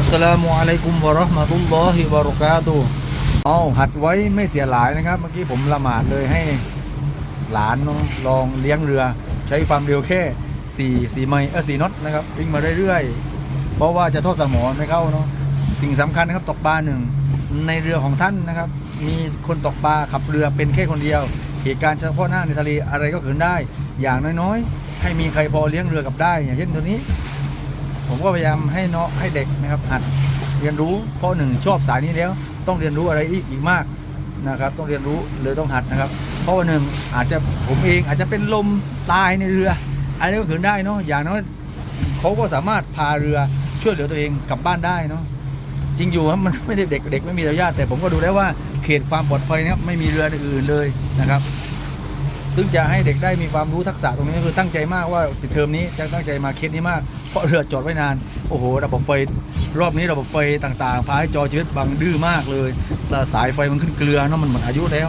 อัสสลามุอะลัยกุมวะเราะห์มะตุลลอฮิวะบะเราะกาตุเอาหัดไว้ไม่เสียหลายนะครับ เมื่อกี้ผมละหมาดเลยให้หลานลองเลี้ยงเรือ ใช้ความเร็วแค่4 4ไมล์เออ4น็อตนะครับวิ่งมาเรื่อยๆ เพราะว่าจะโทษสมอไม่เข้าเนาะสิ่งสำคัญนะครับตกปลาหนึ่งในเรือของท่านนะครับ มีคนตกปลาขับเรือเป็นแค่คนเดียว เหตุการณ์เฉพาะหน้าในทะเลอะไรก็เกิดได้ อย่างน้อยๆ ให้มีใครพอเลี้ยงเรือกับได้ อย่างเช่นตัวนี้ ผมก็พยายามให้เนาะให้เด็กนะครับหัดเรียนรู้เพราะหนึ่งชอบสายนี้แล้วต้องเรียนรู้อะไรอีกอีกมากนะครับ ต้องเรียนรู้เลยต้องหัดนะครับ เพราะว่าหนึ่งอาจจะผมเองอาจจะเป็นลมตายในเรืออะไรก็เกิดได้เนาะอย่างน้อยเขาก็สามารถพาเรือช่วยเหลือตัวเองกลับบ้านได้เนาะจริงอยู่ครับมันไม่ได้เด็กเด็กไม่มีอนุญาตแต่ผมก็ดูแล้วว่าเขตความปลอดภัยนะครับไม่มีเรืออื่นเลยนะครับ ซึ่งจะให้เด็กได้มีความรู้ทักษะตรงนี้ก็คือตั้งใจมากว่าปิดเทอมนี้จะตั้งใจมาเคสนี้มาก เพราะเรือจอดไว้นาน โอ้โห ระบบไฟรอบนี้ระบบไฟต่างๆพาให้จอชีวิตบังดื้อมากเลยสสายไฟมันขึ้นเกลือเนาะมันหมดอายุแล้ว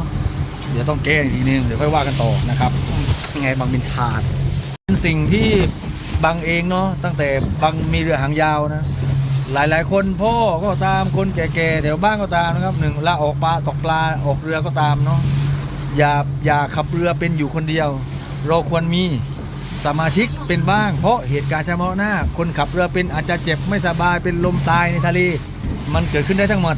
เดี๋ยวต้องแก้อีกทีนึงเดี๋ยวค่อยว่ากันต่อนะครับยังไงบางบินทาดเป็นสิ่งที่บังเองเนาะตั้งแต่บังมีเรือหางยาวนะหลายๆ คนพ่อก็ตามคนแก่ๆแถวบ้านก็ตามนะครับหนึ่งละออกปลาตกปลาออกเรือก็ตามเนาะ อย่าอย่าขับเรือเป็นอยู่คนเดียว เราควรมีสมาชิกเป็นบ้าง เพราะเหตุการณ์เฉพาะหน้า คนขับเรือเป็นอาจจะเจ็บไม่สบายเป็นลมตายในทะเลมันเกิดขึ้นได้ทั้งหมด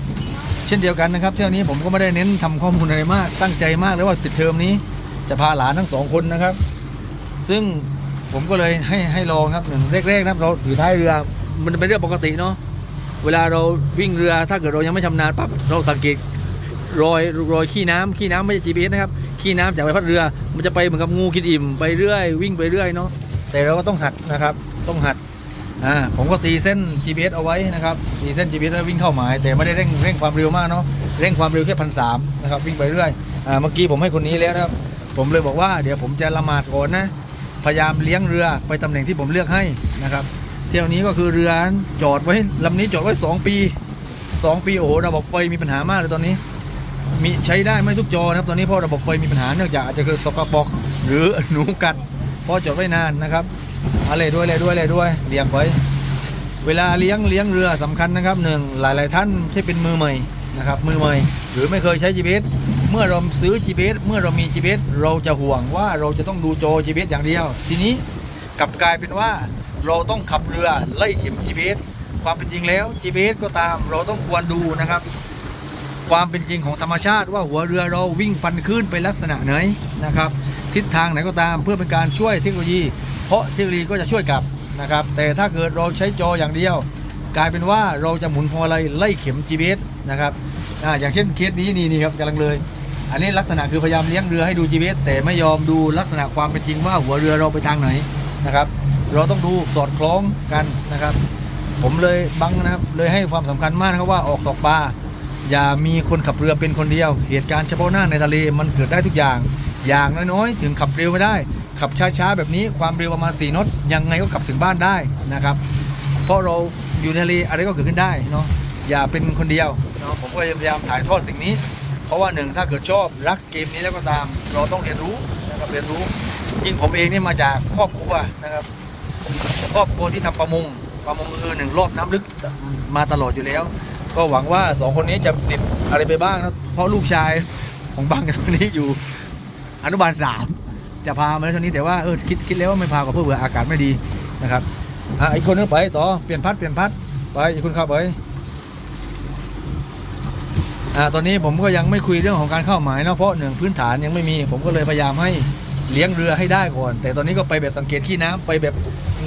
เช่นเดียวกันนะครับเที่ยวนี้ผมก็ไม่ได้เน้นทำข้อมูลอะไรมาก ตั้งใจมากเลยว่าปิดเทอมนี้ จะพาหลานทั้งสองคนนะครับ ซึ่งผมก็เลยให้ให้ลองครับหนึ่งแรกๆนะครับเราถือท้ายเรือมันเป็นเรื่องปกติเนาะเวลาเราวิ่งเรือถ้าเกิดเรายังไม่ชำนาญปั๊บเราสังเกต รอยรอยขี้น้ำขี้น้ำไม่ใช่ GPS นะครับขี้น้ำจากใบพัดเรือ มันจะไปเหมือนกับงูกินอิ่มไปเรื่อยวิ่งไปเรื่อยเนาะแต่เราก็ต้องหัดนะครับต้องหัดอ่าผมก็ตีเส้น GPS เอาไว้นะครับตีเส้น GPS แล้ววิ่งเข้าหมาย แต่ไม่ได้เร่งเร่งความเร็วมากเนาะเร่งความเร็วแค่พันสามนะครับวิ่งไปเรื่อยอ่าเมื่อกี้ผมให้คนนี้แล้วนะครับผมเลยบอกว่าเดี๋ยวผมจะละหมาดก่อนนะพยายามเลี้ยงเรือไปตำแหน่งที่ผมเลือกให้นะครับเที่ยวนี้ก็คือเรือจอดไว้ลำนี้จอดไว้สองปีสองปีโอ้โหระบบไฟมีปัญหามากเลยตอนนี้ มีใช้ได้ไม่ทุกจอนะครับ ตอนนี้เพราะระบบไฟมีปัญหาเนื่องจากอาจจะคือสกปรกหรือหนูกัดพราะจอดไว้นานนะครับอะไรด้วยอะไรด้วยอะไรด้วยเลี้ยงไว้เวลาเลี้ยงเลี้ยงเรือสำคัญนะครับหนึ่งหลาย ๆ ท่านที่เป็นมือใหม่นะครับมือใหม่หรือไม่เคยใช้ GPS เมื่อเราซื้อ GPS เมื่อเรามี GPS เราจะห่วงว่าเราจะต้องดูจอ GPS อย่างเดียว ทีนี้กลับกลายเป็นว่าเราต้องขับเรือไล่เข็ม GPS ความเป็นจริงแล้ว GPS ก็ตามเราต้องควรดูนะครับ ความเป็นจริงของธรรมชาติว่าหัวเรือเราวิ่งฟันขึ้นไปลักษณะไหนนะครับ ทิศทางไหนก็ตามเพื่อเป็นการช่วยเทคโนโลยี เพราะเทคโนโลยีก็จะช่วยกลับนะครับ แต่ถ้าเกิดเราใช้จออย่างเดียว กลายเป็นว่าเราจะหมุนพวงมาลัยไล่เข็ม GPS นะครับอ่าอย่างเช่นเคสนี้นี่นี่ครับกำลังเลย อันนี้ลักษณะคือพยายามเลี้ยงเรือให้ดู GPS แต่ไม่ยอมดูลักษณะความเป็นจริงว่าหัวเรือเราไปทางไหนนะครับ เราต้องดูสอดคล้องกันนะครับ ผมเลยบังนะครับเลยให้ความสำคัญมากนะครับว่าออกตกปลา อย่ามีคนขับเรือเป็นคนเดียว เหตุการณ์เฉพาะหน้าในทะเลมันเกิดได้ทุกอย่าง อย่างน้อยๆ ถึงขับเร็วไม่ได้ ขับช้าๆแบบนี้ความเร็วประมาณ4น็อตยังไงก็กลับถึงบ้านได้นะครับ เพราะเราอยู่ในทะเลอะไรก็เกิดขึ้นได้เนาะอย่าเป็นคนเดียวเนาะผมก็พยายามถ่ายทอดสิ่งนี้ เพราะว่าหนึ่งถ้าเกิดชอบรักเกมนี้แล้วก็ตาม เราต้องเรียนรู้นะครับเรียนรู้ยิ่งผมเองนี่มาจากครอบครัวนะครับครอบครัวที่ทำประมงประมงคือหนึ่งรอบน้ำลึกมาตลอดอยู่แล้ว ก็หวังว่าสองคนนี้จะติดอะไรไปบ้างนะเพราะลูกชายของบังกันคนนี้อยู่อนุบาลสามจะพามาแล้วเท่านี้แต่ว่าเออคิดคิดแล้วว่าไม่พาก็เพื่อเผื่ออากาศไม่ดีนะครับอะอีกคนนึงไปต่อเปลี่ยนพัดเปลี่ยนพัดไปอีกคนเข้าไปอ่าตอนนี้ผมก็ยังไม่คุยเรื่องของการเข้าหมายนะเพราะหนึ่งพื้นฐานยังไม่มี ผมก็เลยพยายามให้เลี้ยงเรือให้ได้ก่อน แต่ตอนนี้ก็ไปแบบสังเกตขี้น้ำไปแบบ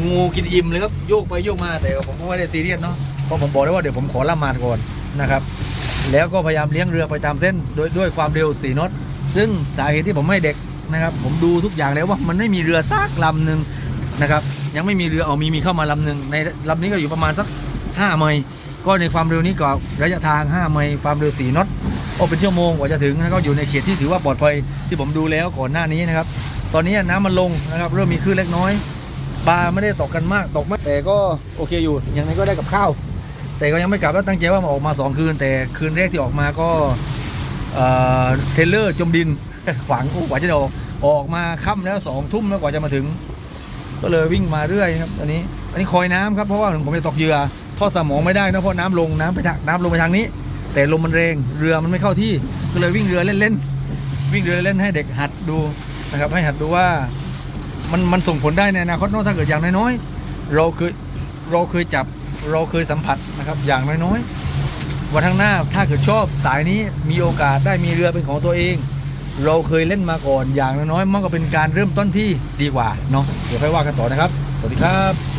งูกินอิ่มเลยครับโยกไปโยกมาแต่ผมก็ไม่ได้ซีเรียสเนาะ เพราะผมบอกแล้ว่าเดี๋ยวผมขอละหมาดก่อนนะครับ แล้วก็พยายามเลี้ยงเรือไปตามเส้นโดยด้วยความเร็ว4น็อตซึ่งสาเหตุที่ผมให้เด็กนะครับ ผมดูทุกอย่างแล้วว่ามันไม่มีเรือซักลำหนึ่งนะครับ ยังไม่มีเรือเอามีมีเข้ามาลำหนึ่งในลำนี้ก็อยู่ประมาณสัก 5 ไมล์ก็ในความเร็วนี้ก็ระยะทาง 5 ไมล์ความเร็ว4น็อตโอ้เป็นชั่วโมงกว่าจะถึงแล้วก็อยู่ในเขตที่ถือว่าปลอดภัยที่ผมดูแล้วก่อนหน้านี้นะครับ ตอนนี้น้ำมันลงนะครับ เริ่มมีคลื่นเล็กน้อยปลาไม่ได้ตกกันมากตกไม่แต่ก็โอเคอยู่อย่างไรก็ได้กับข้าว แต่ก็ยังไม่กลับแล้วตั้งใจว่ามาออกมา 2 คืน แต่คืนแรกที่ออกมาก็เทเลอร์จมดินขวางกูกว่าจะออกออกมาค่ำแล้วสองทุ่มแล้วกว่าจะมาถึง ก็เลยวิ่งมาเรื่อยครับตอนนี้ อันนี้คอยน้ำครับเพราะว่าผมจะตกเหยื่อทอดสมองไม่ได้นะเพราะน้ำลงน้ำไปทางน้ำลงไปทางนี้ แต่ลมมันแรงเรือมันไม่เข้าที่ก็เลยวิ่งเรือเล่นๆวิ่งเรือเล่นให้เด็กหัดดูนะครับให้หัดดูว่ามันมันส่งผลได้ในอนาคตเนอะถ้าเกิดอย่างน้อยๆเราเคยเราเคยจับ เราเคยสัมผัสนะครับอย่างน้อยๆวันข้างหน้าถ้าเกิดชอบสายนี้มีโอกาสได้มีเรือเป็นของตัวเอง เราเคยเล่นมาก่อนอย่างน้อยๆมันก็เป็นการเริ่มต้นที่ดีกว่าเนาะเดี๋ยวค่อยว่ากันต่อนะครับ สวัสดีครับ